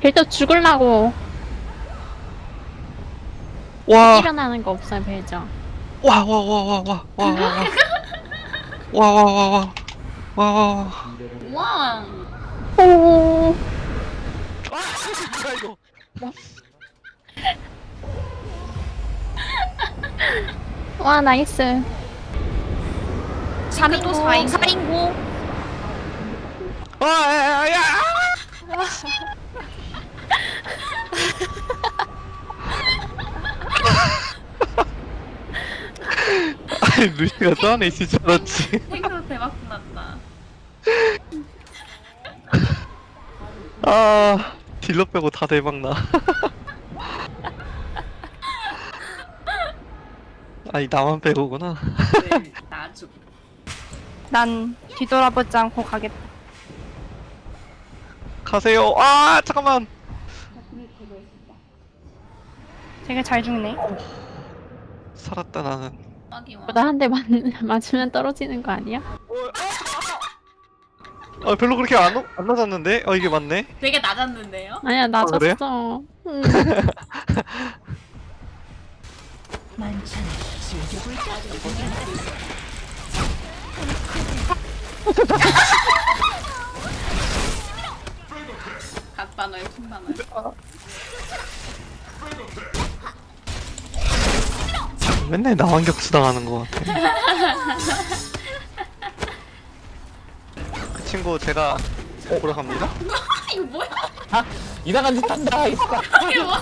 벨저 죽을라고 와, 일어나는 거 없어요 벨저. 와, 와, 와, 와, 와, 와, 와, 와, 와, 와, 와, 와, 와, 와. 와. 오. 아, 뭐야 이거? 와 나이스. 지금 또 4인 4인구. 아, 야, 야, 야. 아 니 루시가 저 안에 있을 줄 알았지. 생각 대박 났다. 아 딜러 빼고 다 대박 나. 아니 나만 빼고구나. 네, 나주. 난 뒤돌아보지 않고 가겠다. 가세요. 아 잠깐만. 되게 잘 죽네. 살았다 나는. 아기와. 나한대 맞으면 떨어지는 거 아니야? 아 별로 그렇게 안, 오- 안 낮았는데? 어 이게 맞네. 되게 낮았는데요? 아니야 나 그래요? 졌어. 음. 갓바너에 킹바너에. 맨날 나만 격수 당하는 것 같아. 그 친구 제가 보러 갑니다. 아, 이거 뭐야? 이상한 짓 한다 이거 이게 뭐?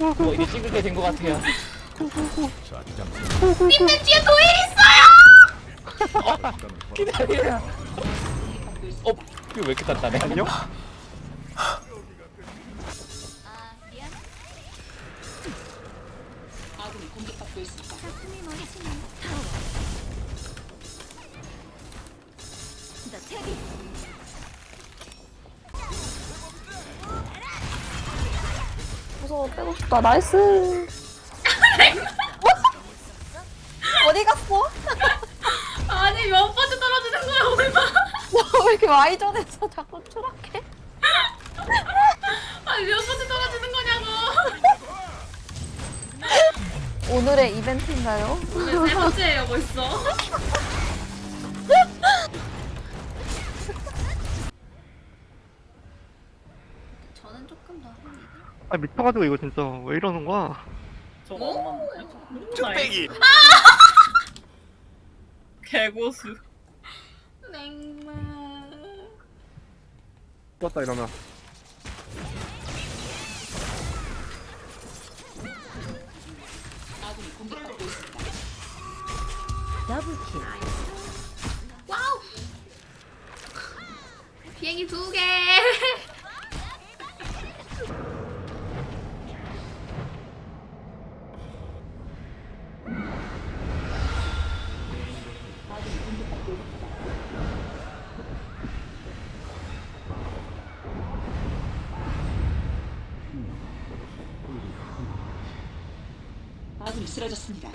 어, 이제 찍을 때 된 것 같아요 님들 뒤에 도일 있어요! 기다려 어? 이거 왜 이렇게 단단해? 안녕? 무서워 빼고 싶다 나이스 어디 갔어? 아니 몇 번째 떨어지는 거야 얼마? 왜 이렇게 와이전에서 자꾸 추락해? 아니 몇 번째 떨어지는 거냐고. 오늘의 이벤트인가요? 오늘 세 번째예요 벌써. 저는 조금 더 합니다. 아 미쳐가지고 이거 진짜 왜 이러는 거야? 저거 어? 뚝배기. 개고수. 냉면. 떴다 이러면. 와우. 비행기 두 개. 아군이 쓰러졌습니다.